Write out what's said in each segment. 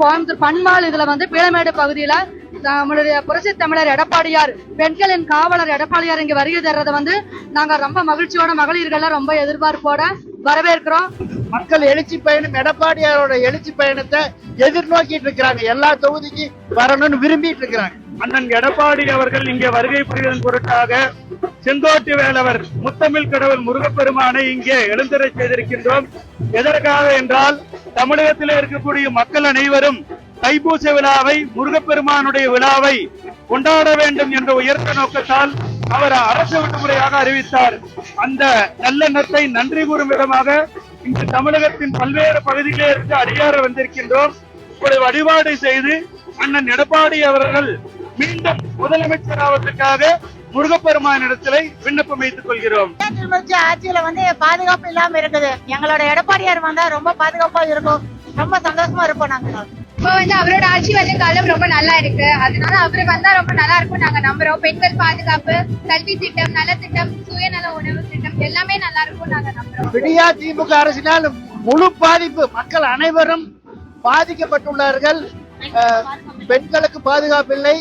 கோயம்புத்தூர் பண்பால் இதுல வந்து பீளமேடு பகுதியில நம்மளுடைய புரட்சி தமிழர் எடப்பாடியார் பெண்களின் காவலர் எடப்பாடியார் இங்க வருகை தர்றதை வந்து நாங்க ரொம்ப மகிழ்ச்சியோட மகளிர்கள்லாம் ரொம்ப எதிர்பார்ப்போட வரவேற்கிறோம். மக்கள் எழுச்சி பயணம் எடப்பாடியாரோட எழுச்சி பயணத்தை எதிர்நோக்கிட்டு இருக்கிறாங்க. எல்லா தொகுதிக்கு வரணும்னு விரும்பிட்டு இருக்கிறாங்க. அண்ணன் எடப்பாடி அவர்கள் இங்கே வருகை புரிவதன் பொருட்டாக செங்கோட்டு வேலவர் முத்தமிழ் கடவுள் முருகப்பெருமானை இங்கே எழுந்தரை செய்திருக்கின்றோம். எதற்காக என்றால் தமிழகத்திலே இருக்கக்கூடிய மக்கள் அனைவரும் தைப்பூச விழாவை முருகப்பெருமானுடைய விழாவை கொண்டாட வேண்டும் என்ற உயர்ந்த நோக்கத்தால் அவர் அரசு விடுமுறையாக அறிவித்தார். அந்த நல்லெண்ணத்தை நன்றி கூறும் விதமாக இன்று தமிழகத்தின் பல்வேறு பகுதிகளில் இருந்து அடியார வந்திருக்கின்றோம். ஒரு வழிபாடு செய்து அண்ணன் எடப்பாடி அவர்கள் மீண்டும் முதலமைச்சர் ஆவதற்காக முருகப்பெருமானிடத்திலே விண்ணப்பம் வைத்துக் கொள்கிறோம். ஆட்சியில வந்து பாதுகாப்பு இல்லாம இருக்குது. எங்களோட எடப்பாடியார் வந்தா ரொம்ப பாதுகாப்பா இருக்கும். ரொம்ப சந்தோஷமா இருப்போம் நாங்க. இப்போ வந்து அவரோட ஆட்சி வந்து காலம் ரொம்ப நல்லா இருக்கு. அதனால அவரு வந்தா ரொம்ப நல்லா இருக்கும் நாங்க நம்புறோம். பெண்கள் பாதுகாப்பு கல்வி திட்டம் நல திட்டம் சுயநல உணவு திட்டம் எல்லாமே நல்லா இருக்கும் நாங்க நம்புறோம். விடியா திமுக அரசினால் முழு பாதிப்பு மக்கள் அனைவரும் பாதிக்கப்பட்டுள்ளார்கள் பெண்களுக்கு பாதுகாப்பு இல்லை.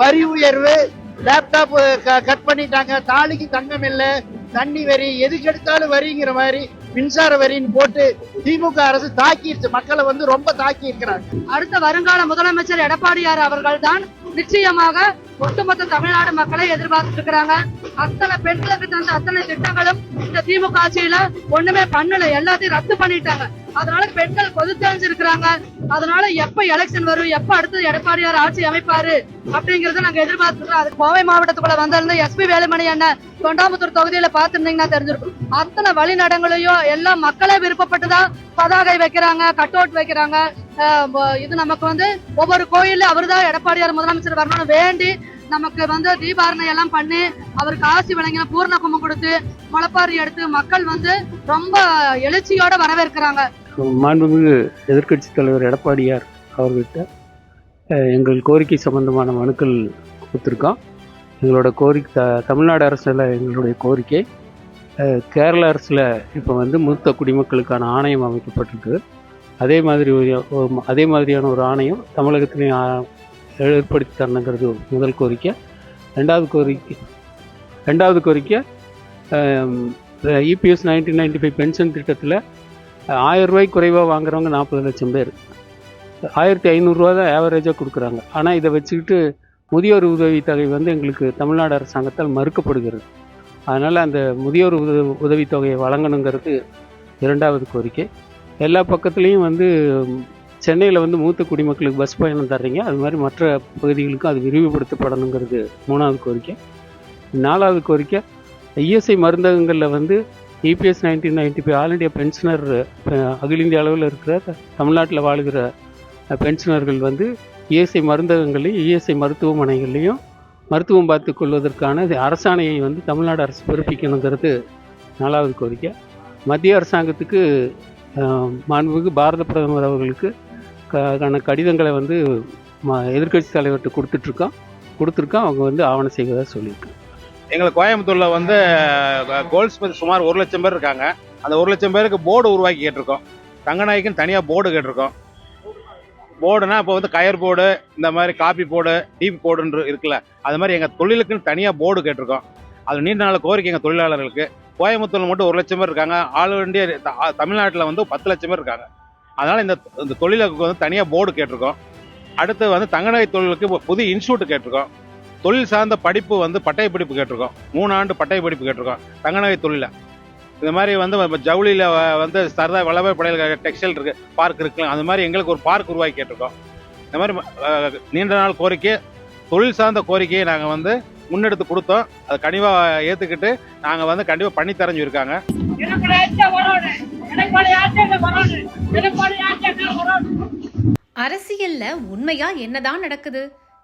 வரி உயர்வு லேப்டாப் uh, கட் பண்ணிட்டாங்க. தாலிக்கு தங்கம் இல்லை. தண்ணி வரி எதுக்கு எடுத்தாலும் வரிங்கிற மாதிரி மின்சார வரின்னு போட்டு திமுக அரசு தாக்கிடுச்சு. மக்களை வந்து ரொம்ப தாக்கி இருக்கிறாங்க அடுத்த வருங்கால முதலமைச்சர் எடப்பாடியார் அவர்கள் தான் நிச்சயமாக ஒட்டுமொத்த தமிழ்நாடு மக்களை எதிர்பார்த்து இருக்கிறாங்க அத்தனை பெண்களுக்கு தந்த அத்தனை திட்டங்களும் இந்த திமுக ஆட்சியில ஒண்ணுமே பண்ணல. எல்லாத்தையும் ரத்து பண்ணிட்டாங்க. அதனால பெண்கள் கொதித்தெழுந்து இருக்கிறாங்க அதனால எப்ப எலெக்ஷன் வரும் எப்ப அடுத்தது எடப்பாடியார் ஆட்சி அமைப்பாரு அப்படிங்கறத நாங்க எதிர்பார்த்துக்கிறோம் அது கோவை மாவட்டத்துக்குள்ள வந்திருந்த எஸ்பி வேலுமணி அண்ணன் தொண்டாமுத்தூர் தொகுதியில பாத்துருந்தீங்கன்னா தெரிஞ்சிருக்கும். அத்தனை வழிநடங்களையும் எல்லாம் மக்களே விருப்பப்பட்டுதான் பதாகை வைக்கிறாங்க கட் அவுட் வைக்கிறாங்க இது நமக்கு வந்து ஒவ்வொரு கோயில்ல அவர்தான் எடப்பாடியார் முதலமைச்சர் வரணும்னு வேண்டி நமக்கு வந்து தீபாரணை எல்லாம் பண்ணி அவருக்கு ஆசி வழங்கின பூர்ண கும்பம் கொடுத்து முளப்பாரி எடுத்து மக்கள் வந்து ரொம்ப எழுச்சியோட வரவேற்கிறாங்க. மாண்புமிகு எதிர்க்கட்சித் தலைவர் எடப்பாடியார் அவர்கிட்ட எங்கள் கோரிக்கை சம்பந்தமான மனுக்கள் கொடுத்துருக்கோம். எங்களோட கோரிக்கை த தமிழ்நாடு அரசில் எங்களுடைய கோரிக்கை கேரள அரசில் இப்போ வந்து மூத்த குடிமக்களுக்கான ஆணையம் அமைக்கப்பட்டிருக்கு. அதே மாதிரி அதே மாதிரியான ஒரு ஆணையம் தமிழகத்திலையும் ஏற்படுத்தி தரணுங்கிறது முதல் கோரிக்கை. ரெண்டாவது கோரிக்கை ரெண்டாவது கோரிக்கை EPS nineteen ninety five pension திட்டத்தில் ஆயிரம் ரூபாய்க்கு குறைவாக வாங்குறவங்க நாற்பது லட்சம் பேர். ஆயிரத்தி ஐநூறுரூவா தான் ஆவரேஜாக கொடுக்குறாங்க. ஆனால் இதை வச்சுக்கிட்டு முதியோர் உதவித்தொகை வந்து எங்களுக்கு தமிழ்நாடு அரசாங்கத்தால் மறுக்கப்படுகிறது. அதனால் அந்த முதியோர் உத உதவித்தொகையை வழங்கணுங்கிறது இரண்டாவது கோரிக்கை. எல்லா பக்கத்துலேயும் வந்து சென்னையில் வந்து மூத்த குடிமக்களுக்கு பஸ் பயணம் தர்றீங்க. அது மாதிரி மற்ற பகுதிகளுக்கும் அது விரிவுபடுத்தப்படணுங்கிறது மூணாவது கோரிக்கை. நாலாவது கோரிக்கை இஎஸ்ஐ மருந்தகங்களில் வந்து EPS nineteen ninety five all India pensioner அகில இந்திய அளவில் இருக்கிற தமிழ்நாட்டில் வாழுகிற பென்ஷனர்கள் வந்து இஎஸ்ஐ மருந்தகங்களையும் இஎஸ்ஐ மருத்துவமனைகள்லையும் மருத்துவம் பார்த்து கொள்வதற்கான அரசாணையை வந்து தமிழ்நாடு அரசு பிறப்பிக்கணுங்கிறது நாலாவது கோரிக்கை. மத்திய அரசாங்கத்துக்கு மாண்புமிகு பாரத பிரதமர் அவர்களுக்கு கான கடிதங்களை வந்து ம- எதிர்க்கட்சி தலைவர்கிட்ட கொடுத்துட்ருக்கோம். கொடுத்துருக்கோம். அவங்க வந்து ஆவணம் செய்வதாக சொல்லியிருக்காங்க. எங்களுக்கு கோயம்புத்தூரில் வந்து கோல்ஸ் சுமார் ஒரு லட்சம் பேர் இருக்காங்க. அந்த ஒரு லட்சம் பேருக்கு போர்டு உருவாக்கி கேட்டிருக்கோம். தங்கநாய்க்குன்னு தனியாக போர்டு கேட்டிருக்கோம். போர்டுனா இப்போ வந்து கயர் போர்டு இந்த மாதிரி காப்பி போர்டு டீப் போர்டுன்னு இருக்குல்ல அது மாதிரி எங்கள் தொழிலுக்குன்னு தனியாக போர்டு கேட்டிருக்கோம். அது நீண்ட நாள் கோரிக்கை எங்கள் தொழிலாளர்களுக்கு. கோயம்புத்தூரில் மட்டும் ஒரு லட்சம் பேர் இருக்காங்க. ஆல் இண்டியா த- தமிழ்நாட்டில் வந்து பத்து லட்சம் பேர் இருக்காங்க. அதனால் இந்த இந்த தொழிலுக்கு வந்து தனியாக போர்டு கேட்டிருக்கோம். அடுத்து வந்து தங்கநாய் தொழிலுக்கு புது இன்ஸ்டியூட் கேட்டிருக்கோம். தொழில் சார்ந்த படிப்பு வந்து பட்டய படிப்பு கேட்டிருக்கோம். மூணு ஆண்டு பட்டய படிப்பு கேட்டிருக்கோம். தங்கநகை தொழில. இந்த மாதிரி வந்து ஜவுளியில் வந்து சரதா வல்லபாய் படையல் டெக்ஸ்டைல் இருக்கு பார்க் இருக்குல்ல அந்த மாதிரி எங்களுக்கு ஒரு பார்க் உருவாக்கி கேட்டிருக்கோம். இந்த மாதிரி நீண்ட நாள் கோரிக்கை தொழில் சார்ந்த கோரிக்கையை நாங்கள் வந்து முன்னெடுத்து கொடுத்தோம். அதை கனிவாக ஏற்றுக்கிட்டு நாங்கள் வந்து கண்டிப்பாக பண்ணி தரஞ்சு இருக்காங்க. அரசியல்ல உண்மையா என்னதான் நடக்குது?